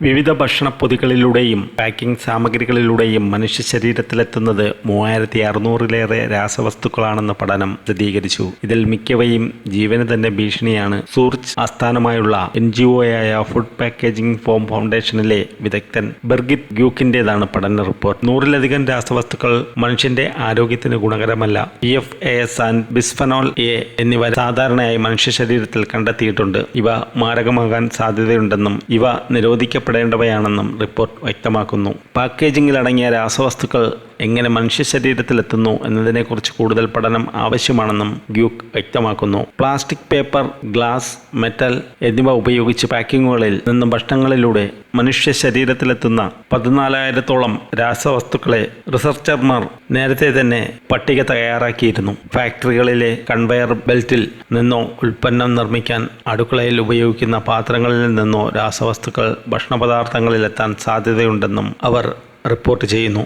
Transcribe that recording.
വിവിധ ഭക്ഷണ ഭക്ഷണപ്പൊതികളിലൂടെയും പാക്കിംഗ് സാമഗ്രികളിലൂടെയും മനുഷ്യ ശരീരത്തിലെത്തുന്നത് മൂവായിരത്തി അറുന്നൂറിലേറെ രാസവസ്തുക്കളാണെന്ന പഠനം സ്ഥിരീകരിച്ചു ഇതിൽ മിക്കവയും ജീവന് തന്നെ ഭീഷണിയാണ്. സൂർജ് ആസ്ഥാനമായുള്ള എൻ ജി ഒയായ ഫുഡ് പാക്കേജിംഗ് ഫോം ഫൗണ്ടേഷനിലെ വിദഗ്ധൻ ബെർഗിത് ഗ്യൂക്കിന്റേതാണ് പഠന റിപ്പോർട്ട്. നൂറിലധികം രാസവസ്തുക്കൾ മനുഷ്യന്റെ ആരോഗ്യത്തിന് ഗുണകരമല്ല. E F S and bisphenol A എന്നിവ സാധാരണയായി മനുഷ്യ ശരീരത്തിൽ കണ്ടെത്തിയിട്ടുണ്ട്. ഇവ മാരകമാകാൻ സാധ്യതയുണ്ടെന്നും ഇവ നിരോധിക്കപ്പെടേണ്ടവയാണെന്നും റിപ്പോർട്ട് വ്യക്തമാക്കുന്നു. പാക്കേജിംഗിൽ അടങ്ങിയ രാസവസ്തുക്കൾ എങ്ങനെ മനുഷ്യ ശരീരത്തിലെത്തുന്നു എന്നതിനെക്കുറിച്ച് കൂടുതൽ പഠനം ആവശ്യമാണെന്നും ഗ്യൂക്ക് വ്യക്തമാക്കുന്നു. പ്ലാസ്റ്റിക് പേപ്പർ ഗ്ലാസ് മെറ്റൽ എന്നിവ ഉപയോഗിച്ച് പാക്കിങ്ങുകളിൽ നിന്നും ഭക്ഷണങ്ങളിലൂടെ മനുഷ്യ ശരീരത്തിലെത്തുന്ന പതിനാലായിരത്തോളം രാസവസ്തുക്കളെ റിസർച്ചർമാർ നേരത്തെ തന്നെ പട്ടിക തയ്യാറാക്കിയിരുന്നു. ഫാക്ടറികളിലെ കൺവെയർ ബെൽറ്റിൽ നിന്നോ ഉൽപ്പന്നം നിർമ്മിക്കാൻ അടുക്കളയിൽ ഉപയോഗിക്കുന്ന പാത്രങ്ങളിൽ നിന്നോ രാസവസ്തുക്കൾ ഭക്ഷണപദാർത്ഥങ്ങളിലെത്താൻ സാധ്യതയുണ്ടെന്നും അവർ റിപ്പോർട്ട് ചെയ്യുന്നു.